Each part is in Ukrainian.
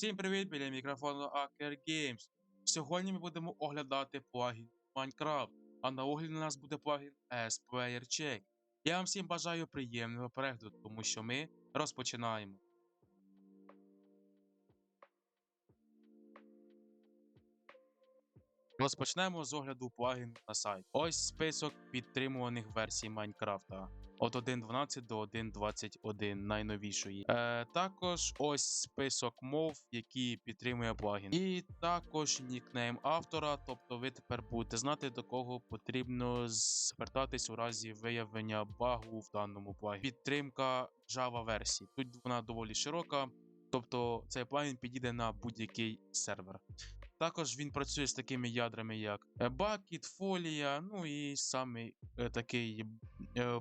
Всім привіт, біля мікрофону Aker Games. Сьогодні ми будемо оглядати плагін Minecraft, а на огляді у нас буде плагін S-Player Check. Я вам всім бажаю приємного перегляду, тому що ми розпочинаємо. Розпочнемо з огляду плагін на сайт. Ось список підтримуваних версій Майнкрафта. От 1.12 до 1.21 найновішої. Е, також ось список мов, які підтримує плагін. І також нікнейм автора. Тобто ви тепер будете знати, до кого потрібно звертатись у разі виявлення багу в даному плагіні. Підтримка Java версії. Тут вона доволі широка. Тобто цей плагін підійде на будь-який сервер. Також він працює з такими ядрами, як Bucket, Folia, ну і самий е, такий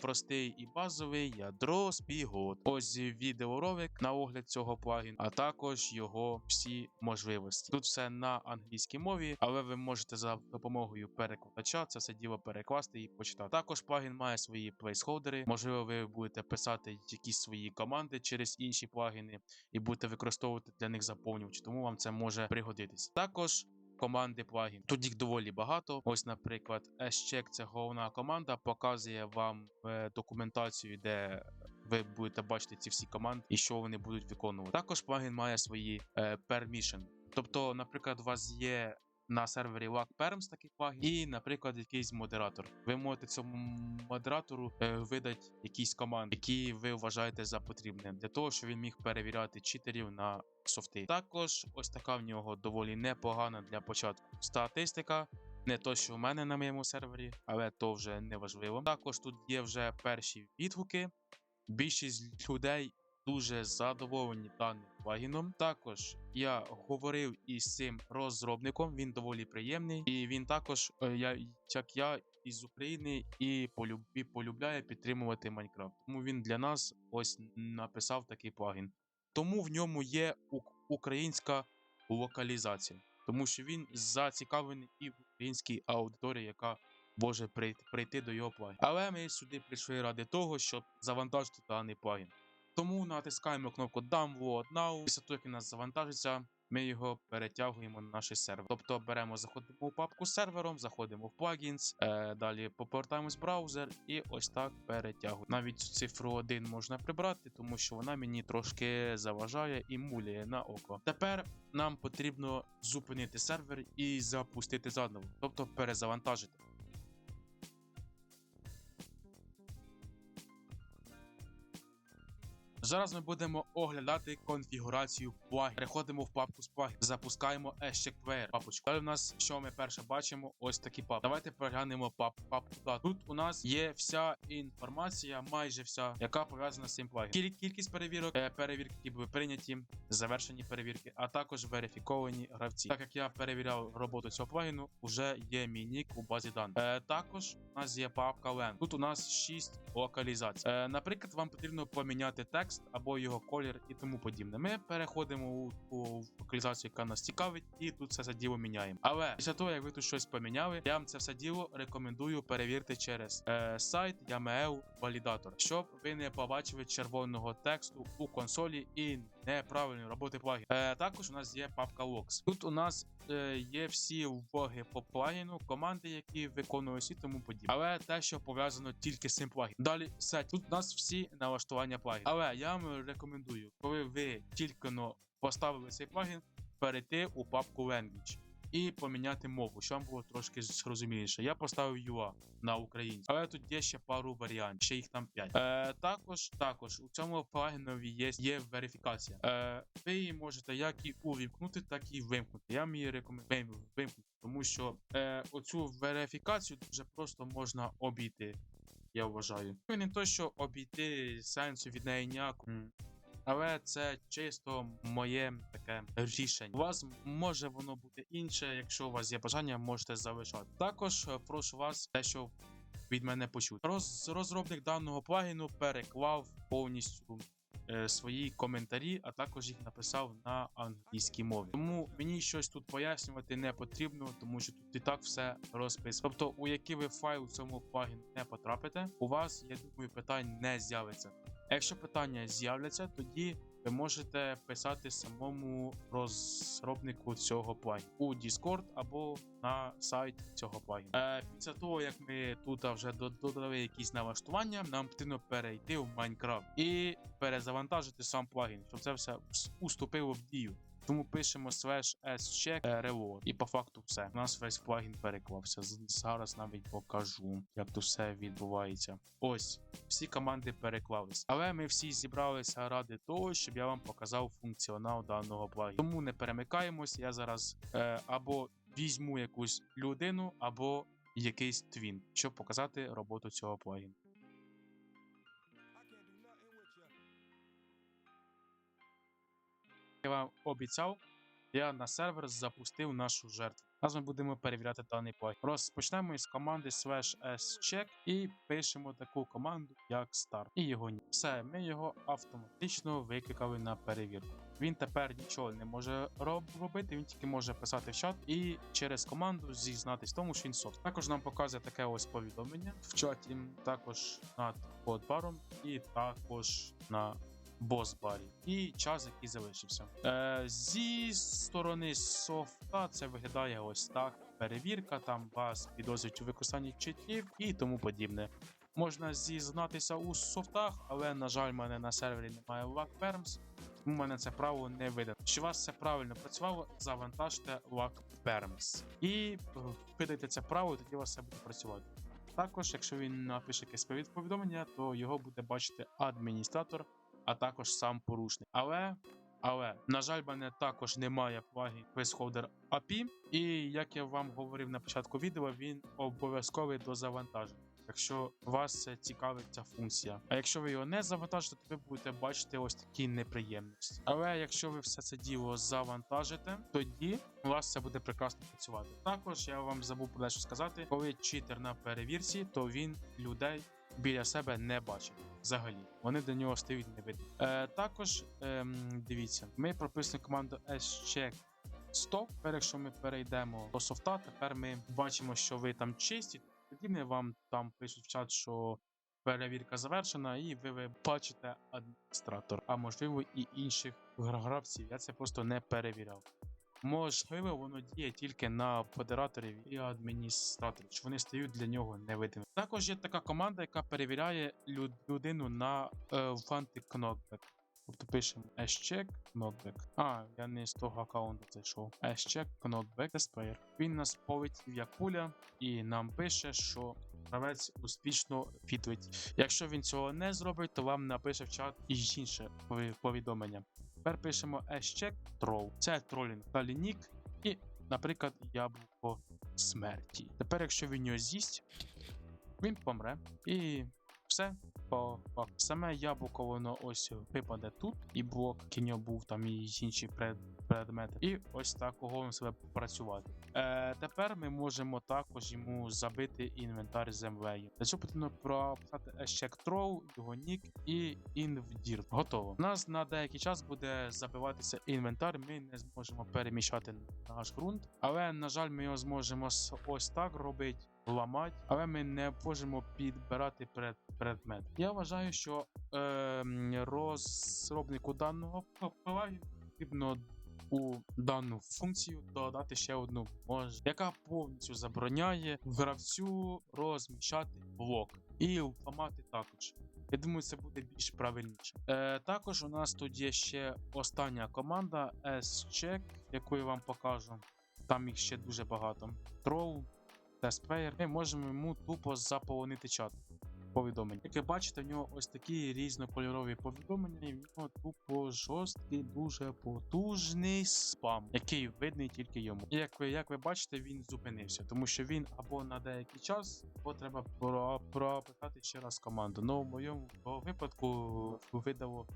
простий і базовий ядро Спігот. Ось відеоролик на огляд цього плагіну, а також його всі можливості. Тут все на англійській мові, але ви можете за допомогою перекладача це все діло перекласти і почитати. Також плагін має свої плейсхолдери. Можливо, ви будете писати якісь свої команди через інші плагіни і будете використовувати для них заповнювач, тому вам це може пригодитись. Також команди плагін. Тут їх доволі багато. Ось, наприклад, S-Check – це головна команда, показує вам е, документацію, де ви будете бачити ці всі команди і що вони будуть виконувати. Також плагін має свої е, permission. Тобто, наприклад, у вас є на сервері LackPerms такий плагін, і, наприклад, якийсь модератор. Ви можете цьому модератору е, видати якісь команди, які ви вважаєте за потрібне, для того, щоб він міг перевіряти читерів на софти. Також ось така в нього доволі непогана для початку статистика. Не то, що в мене на моєму сервері, але то вже не важливо. Також тут є вже перші відгуки. Більшість людей дуже задоволені даним плагіном. Також я говорив із цим розробником, він доволі приємний, і він також, е, я, як я, із України і, полюб, полюбляє підтримувати Майнкрафт. Тому він для нас ось написав такий плагін. Тому в ньому є українська локалізація, тому що він зацікавлений і в українській аудиторії, яка може прийти, до його плагіну. Але ми сюди прийшли ради того, щоб завантажити даний плагін. Тому натискаємо кнопку Download Now. Після того, як він нас завантажиться, ми його перетягуємо на наш сервер. Тобто беремо, заходимо у папку з сервером, заходимо в плагінс, е, далі повертаємось в браузер і ось так перетягуємо. Навіть цифру 1 можна прибрати, тому що вона мені трошки заважає і муляє на око. Тепер нам потрібно зупинити сервер і запустити заново, тобто перезавантажити. Зараз ми будемо оглядати конфігурацію плагін. Переходимо в папку з плагін. Запускаємо Ещек Player папочку. Далі у нас, що ми перше бачимо, ось такі папки. Давайте переглянемо пап папку. Та Тут у нас є вся інформація, майже вся, яка пов'язана з цим плагіном. Кіль кількість перевірок, е, перевірки, які були прийняті, завершені перевірки, а також верифіковані гравці. Так як я перевіряв роботу цього плагіну, вже є мій нік у базі даних. Е, також у нас є папка LAN. Тут у нас 6 локалізацій. Е, наприклад, вам потрібно поміняти текст або його колір і тому подібне. Ми переходимо у ту локалізацію, яка нас цікавить, і тут це все діло міняємо. Але після того, як ви тут щось поміняли, я вам це все діло рекомендую перевірити через е, сайт Yaml Validator, щоб ви не побачили червоного тексту у консолі і неправильної роботи плагіну. Е, також у нас є папка Logs. Тут у нас є всі влоги по плагіну, команди, які виконують і тому подібне. Але те, що пов'язано тільки з цим плагіном. Далі все. Тут у нас всі налаштування плагіну. Але я вам рекомендую, коли ви тільки но поставили цей плагін, перейти у папку Language. І поміняти мову, щоб вам було трошки зрозуміліше. Я поставив UA на українську, але тут є ще пару варіантів, ще їх там 5. Е, також, також у цьому плагінові є, є верифікація. Е, ви її можете як і увімкнути, так і вимкнути. Я її рекомендую вимкнути, тому що е, оцю верифікацію дуже просто можна обійти. Я вважаю. І не то, що обійти сенсу від неї ніякого. Але це чисто моє таке рішення. У вас може воно бути інше. Якщо у вас є бажання, можете залишати. Також е, прошу вас те, що від мене почути. Роз, розробник даного плагіну переклав повністю е, свої коментарі, а також їх написав на англійській мові. Тому мені щось тут пояснювати не потрібно, тому що тут і так все розписано. Тобто, у який ви файл у цьому плагіну не потрапите, у вас, я думаю, питань не з'явиться. Якщо питання з'являться, тоді ви можете писати самому розробнику цього плагіну у Discord або на сайт цього плагіну. Е, після того, як ми тут вже додали якісь налаштування, нам потрібно перейти в Minecraft і перезавантажити сам плагін, щоб це все уступило в дію. Тому пишемо slashscheck е, reload. І по факту все. У нас весь плагін переклався. Зараз навіть покажу, як тут все відбувається. Ось, всі команди переклались. Але ми всі зібралися ради того, щоб я вам показав функціонал даного плагіну. Тому не перемикаємось. Я зараз е, або візьму якусь людину, або якийсь твін, щоб показати роботу цього плагіну. Я вам обіцяв, я на сервер запустив нашу жертву. Зараз ми будемо перевіряти даний плагін. Розпочнемо із команди slashscheck і пишемо таку команду, як start. І його ні. Все, ми його автоматично викликали на перевірку. Він тепер нічого не може роб- робити, він тільки може писати в чат і через команду зізнатись тому, що він софт. Також нам показує таке ось повідомлення в чаті, також над кодбаром і також на бос-барі. І час, який залишився. Е, зі сторони софта це виглядає ось так. Перевірка, там вас підозрюють у використанні читів і тому подібне. Можна зізнатися у софтах, але, на жаль, в мене на сервері немає LackPerms, тому в мене це право не видано. Щоб у вас все правильно працювало, завантажте LackPerms. І е, видайте це право, і тоді у вас все буде працювати. Також, якщо він напише якесь повідомлення, то його буде бачити адміністратор, а також сам порушник. Але, але, на жаль, мене також немає плагін Placeholder API, і як я вам говорив на початку відео, він обов'язковий до завантаження. Якщо вас цікавить ця функція. А якщо ви його не завантажите, то ви будете бачити ось такі неприємності. Але якщо ви все це діло завантажите, тоді у вас це буде прекрасно працювати. Також я вам забув про дещо сказати, коли читер на перевірці, то він людей біля себе не бачить. Взагалі, вони до нього стають невидимі. Е, також ем, дивіться, ми прописуємо командуscheck 100. Тепер, якщо ми перейдемо до софта, тепер ми бачимо, що ви там чисті. Тоді не вам там пишуть в чат, що перевірка завершена, і ви, ви бачите адміністратор, а можливо і інших гра- гравців. Я це просто не перевіряв. Можливо, воно діє тільки на модераторів і адміністраторів, що вони стають для нього невидимими. Також є така команда, яка перевіряє люд- людину на е, фанти knockback. Тобто пишемоscheck knockback. А, я не з того аккаунту зайшов.scheck knockback displayer. Він нас полетів як пуля і нам пише, що гравець успішно фітвить. Якщо він цього не зробить, то вам напише в чат і інше повідомлення. Тепер пишемо check troll. Це тролінг далі нік і, наприклад, яблуко смерті. Тепер, якщо він його з'їсть, він помре. І все. По. Саме яблуко воно ось випаде тут, і блок нього був там і інші пред, предмети. І ось так кого себе працювати. Е, тепер ми можемо також йому забити інвентар землею. Для цього потрібно прописати check throw, його нік і invdir. Готово. У нас на деякий час буде забиватися інвентар. Ми не зможемо переміщати наш ґрунт, але на жаль, ми його зможемо ось так робити. Ламати, але ми не можемо підбирати пред, предмет. Я вважаю, що е, розробнику даного потрібно у дану функцію додати ще одну мож, яка повністю забороняє гравцю розміщати блок і ламати також. Я думаю, це буде більш правильніше. Е, також у нас тут є ще остання команда S-Check, яку я вам покажу. Там їх ще дуже багато. Troll, Testplayer. Ми можемо йому тупо заполонити чат повідомлень. Як ви бачите, в нього ось такі різнокольорові повідомлення, і в нього тупо жорсткий, дуже потужний спам, який видний тільки йому. І як ви, як ви бачите, він зупинився, тому що він або на деякий час, або треба пропитати ще раз команду. Ну, в моєму випадку видало.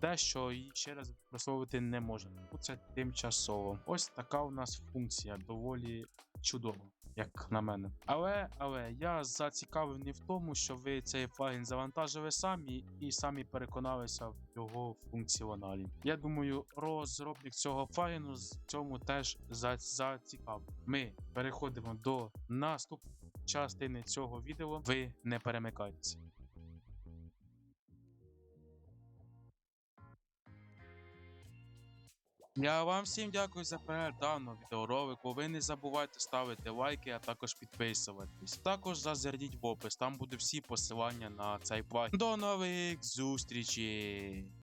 Те, що її ще раз використовувати не можна. Це тимчасово. Ось така у нас функція доволі чудова, як на мене. Але але я зацікавлений в тому, що ви цей плагін завантажили самі і самі переконалися в його функціоналі. Я думаю, розробник цього плагіну з цьому теж за- зацікавлений. Ми переходимо до наступної частини цього відео. Ви не перемикайтеся. Я вам всім дякую за перегляд даного відеоролику. Ви не забувайте ставити лайки, а також підписуватись. Також зазирніть в опис, там будуть всі посилання на цей плагін. До нових зустрічей!